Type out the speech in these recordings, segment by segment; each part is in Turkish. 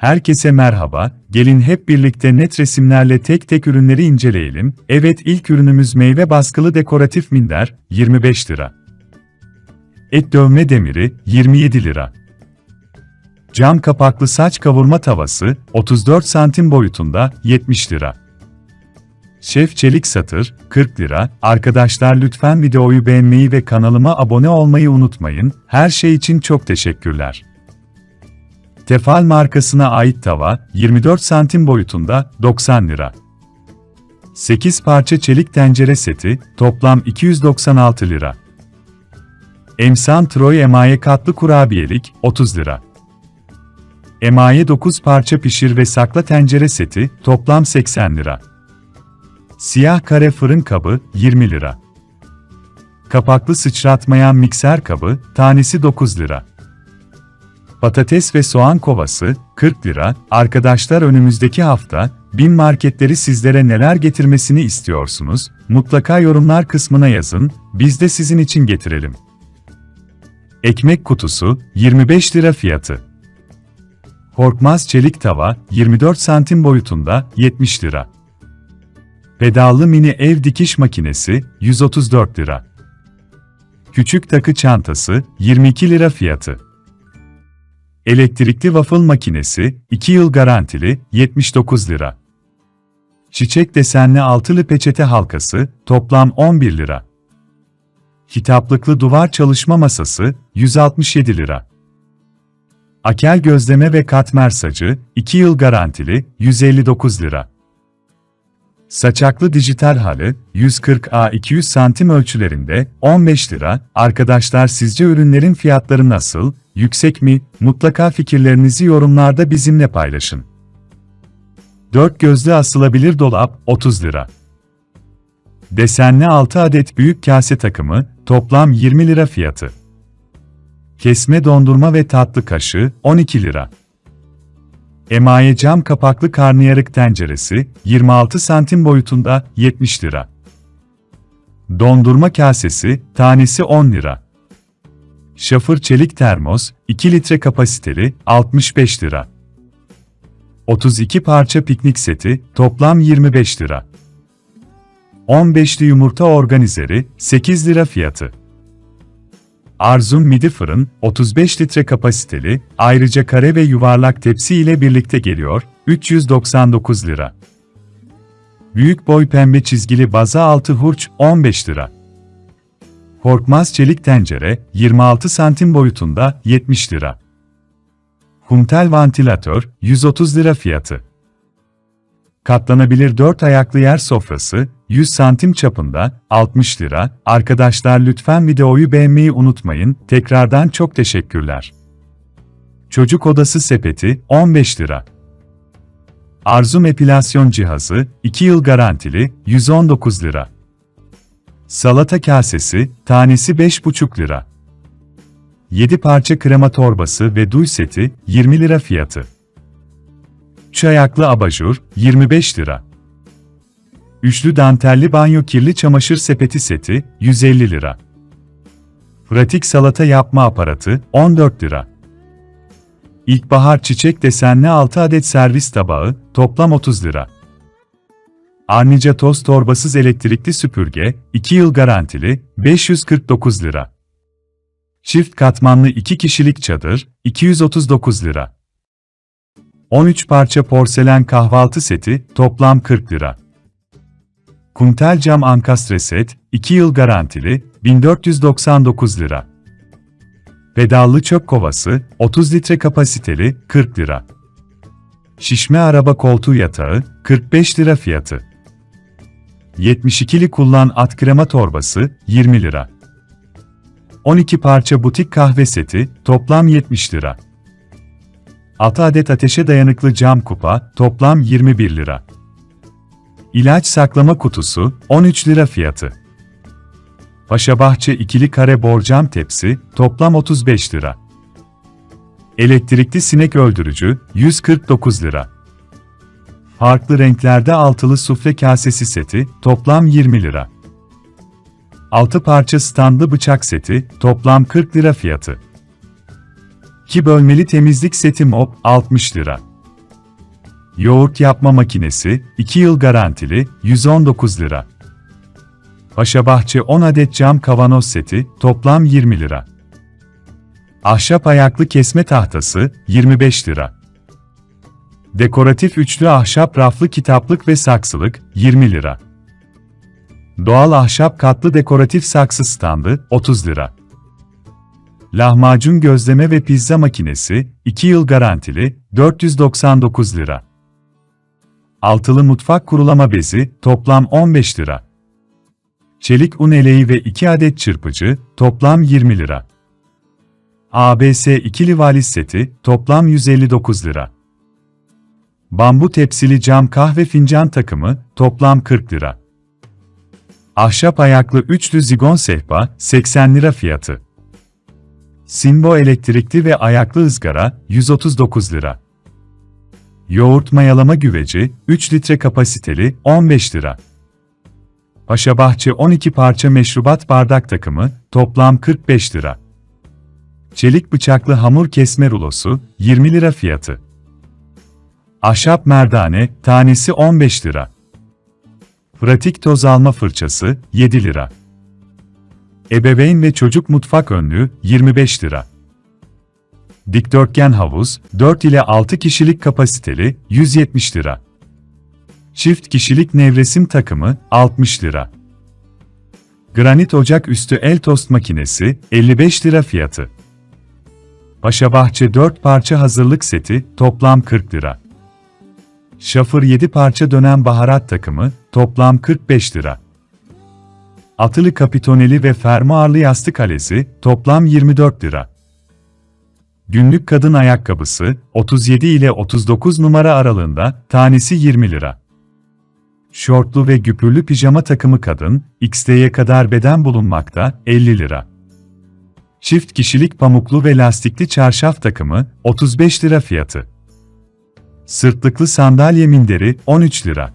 Herkese merhaba, gelin hep birlikte net resimlerle tek tek ürünleri inceleyelim. Evet ilk ürünümüz meyve baskılı dekoratif minder, 25 lira. Et dövme demiri, 27 lira. Cam kapaklı saç kavurma tavası, 34 santim boyutunda, 70 lira. Şef Çelik Satır, 40 lira. Arkadaşlar lütfen videoyu beğenmeyi ve kanalıma abone olmayı unutmayın. Her şey için çok teşekkürler. Tefal markasına ait tava, 24 santim boyutunda, 90 lira. 8 parça çelik tencere seti, toplam 296 lira. Emsan Troy emaye katlı kurabiyelik, 30 lira. Emaye 9 parça pişir ve sakla tencere seti, toplam 80 lira. Siyah kare fırın kabı, 20 lira. Kapaklı sıçratmayan mikser kabı, tanesi 9 lira. Patates ve soğan kovası, 40 lira. Arkadaşlar önümüzdeki hafta, bin marketleri sizlere neler getirmesini istiyorsunuz? Mutlaka yorumlar kısmına yazın, biz de sizin için getirelim. Ekmek kutusu, 25 lira fiyatı. Korkmaz çelik tava, 24 santim boyutunda, 70 lira. Pedallı mini ev dikiş makinesi, 134 lira. Küçük takı çantası, 22 lira fiyatı. Elektrikli waffle makinesi, 2 yıl garantili, 79 lira. Çiçek desenli altılı peçete halkası, toplam 11 lira. Kitaplıklı duvar çalışma masası, 167 lira. Akel gözleme ve katmer sacı, 2 yıl garantili, 159 lira. Saçaklı dijital halı, 140A 200 santim ölçülerinde, 15 lira. Arkadaşlar sizce ürünlerin fiyatları nasıl, yüksek mi? Mutlaka fikirlerinizi yorumlarda bizimle paylaşın. 4 gözlü asılabilir dolap, 30 lira. Desenli 6 adet büyük kase takımı, toplam 20 lira fiyatı. Kesme dondurma ve tatlı kaşığı, 12 lira. Emaye cam kapaklı karnıyarık tenceresi, 26 santim boyutunda, 70 lira. Dondurma kasesi, tanesi 10 lira. Şafır çelik termos, 2 litre kapasiteli, 65 lira. 32 parça piknik seti, toplam 25 lira. 15'li yumurta organizeri, 8 lira fiyatı. Arzum midi fırın, 35 litre kapasiteli, ayrıca kare ve yuvarlak tepsi ile birlikte geliyor, 399 lira. Büyük boy pembe çizgili baza altı hurç, 15 lira. Korkmaz çelik tencere, 26 santim boyutunda, 70 lira. Kumtel vantilatör, 130 lira fiyatı. Katlanabilir 4 ayaklı yer sofrası, 100 santim çapında, 60 lira. Arkadaşlar lütfen videoyu beğenmeyi unutmayın. Tekrardan çok teşekkürler. Çocuk odası sepeti, 15 lira. Arzum epilasyon cihazı, 2 yıl garantili, 119 lira. Salata kasesi, tanesi 5,5 lira. 7 parça krema torbası ve duy seti, 20 lira fiyatı. Çayaklı abajur, 25 lira. Üçlü dantelli banyo kirli çamaşır sepeti seti, 150 lira. Pratik salata yapma aparatı, 14 lira. İlkbahar çiçek desenli 6 adet servis tabağı, toplam 30 lira. Arnica toz torbasız elektrikli süpürge, 2 yıl garantili, 549 lira. Çift katmanlı 2 kişilik çadır, 239 lira. 13 parça porselen kahvaltı seti, toplam 40 lira. Kuntel cam ankastre set, 2 yıl garantili, 1499 lira. Pedallı çöp kovası, 30 litre kapasiteli, 40 lira. Şişme araba koltuğu yatağı, 45 lira fiyatı. 72'li kullan at krema torbası, 20 lira. 12 parça butik kahve seti, toplam 70 lira. 6 adet ateşe dayanıklı cam kupa, toplam 21 lira. İlaç saklama kutusu, 13 lira fiyatı. Paşabahçe ikili kare borcam tepsi, toplam 35 lira. Elektrikli sinek öldürücü, 149 lira. Farklı renklerde altılı sufle kasesi seti, toplam 20 lira. 6 parça standlı bıçak seti, toplam 40 lira fiyatı. 2 bölmeli temizlik seti mop, 60 lira. Yoğurt yapma makinesi, 2 yıl garantili, 119 lira. Paşabahçe 10 adet cam kavanoz seti, toplam 20 lira. Ahşap ayaklı kesme tahtası, 25 lira. Dekoratif üçlü ahşap raflı kitaplık ve saksılık, 20 lira. Doğal ahşap katlı dekoratif saksı standı, 30 lira. Lahmacun gözleme ve pizza makinesi, 2 yıl garantili, 499 lira. Altılı mutfak kurulama bezi, toplam 15 lira. Çelik un eleği ve 2 adet çırpıcı, toplam 20 lira. ABS ikili valiz seti, toplam 159 lira. Bambu tepsili cam kahve fincan takımı, toplam 40 lira. Ahşap ayaklı üçlü zigon sehpa, 80 lira fiyatı. Simbo elektrikli ve ayaklı ızgara, 139 lira. Yoğurt mayalama güveci, 3 litre kapasiteli, 15 lira. Paşabahçe 12 parça meşrubat bardak takımı, toplam 45 lira. Çelik bıçaklı hamur kesme rulosu, 20 lira fiyatı. Ahşap merdane, tanesi 15 lira. Pratik toz alma fırçası, 7 lira. Ebeveyn ve çocuk mutfak önlüğü, 25 lira. Dikdörtgen havuz, 4 ile 6 kişilik kapasiteli, 170 lira. Çift kişilik nevresim takımı, 60 lira. Granit ocak üstü el tost makinesi, 55 lira fiyatı. Paşabahçe 4 parça hazırlık seti, toplam 40 lira. Şafır 7 parça dönen baharat takımı, toplam 45 lira. Atılı kapitoneli ve fermuarlı yastık alezi, toplam 24 lira. Günlük kadın ayakkabısı, 37 ile 39 numara aralığında, tanesi 20 lira. Şortlu ve güpürlü pijama takımı kadın, XT'ye kadar beden bulunmakta, 50 lira. Çift kişilik pamuklu ve lastikli çarşaf takımı, 35 lira fiyatı. Sırtlıklı sandalye minderi, 13 lira.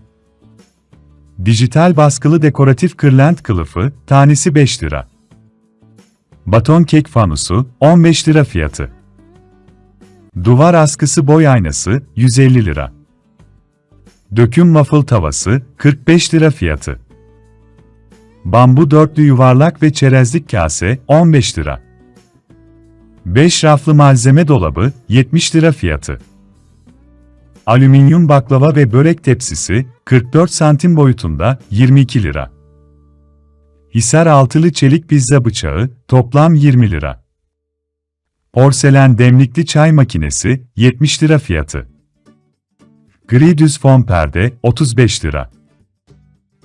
Dijital baskılı dekoratif kırlent kılıfı, tanesi 5 lira. Baton kek fanusu, 15 lira fiyatı. Duvar askısı boy aynası, 150 lira. Döküm waffle tavası, 45 lira fiyatı. Bambu dörtlü yuvarlak ve çerezlik kase, 15 lira. 5 raflı malzeme dolabı, 70 lira fiyatı. Alüminyum baklava ve börek tepsisi, 44 santim boyutunda, 22 lira. Hisar altılı çelik pizza bıçağı, toplam 20 lira. Porselen demlikli çay makinesi, 70 lira fiyatı. Gri düz fon perde, 35 lira.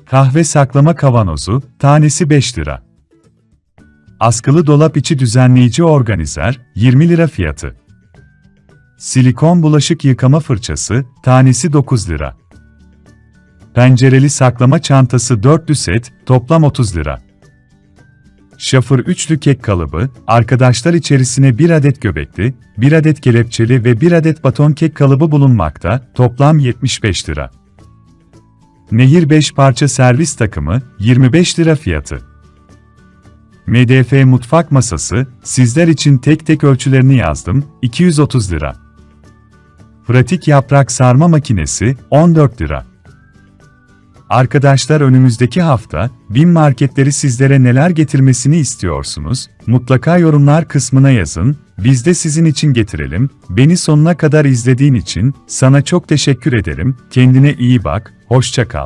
Kahve saklama kavanozu, tanesi 5 lira. Askılı dolap içi düzenleyici organizer, 20 lira fiyatı. Silikon bulaşık yıkama fırçası, tanesi 9 lira. Pencereli saklama çantası dörtlü set, toplam 30 lira. Şafır üçlü kek kalıbı, arkadaşlar içerisine 1 adet göbekli, 1 adet kelepçeli ve 1 adet baton kek kalıbı bulunmakta, toplam 75 lira. Nehir 5 parça servis takımı, 25 lira fiyatı. MDF mutfak masası, sizler için tek tek ölçülerini yazdım, 230 lira. Pratik yaprak sarma makinesi, 14 lira. Arkadaşlar önümüzdeki hafta, BİM marketleri sizlere neler getirmesini istiyorsunuz? Mutlaka yorumlar kısmına yazın, biz de sizin için getirelim. Beni sonuna kadar izlediğin için, sana çok teşekkür ederim. Kendine iyi bak, hoşça kal.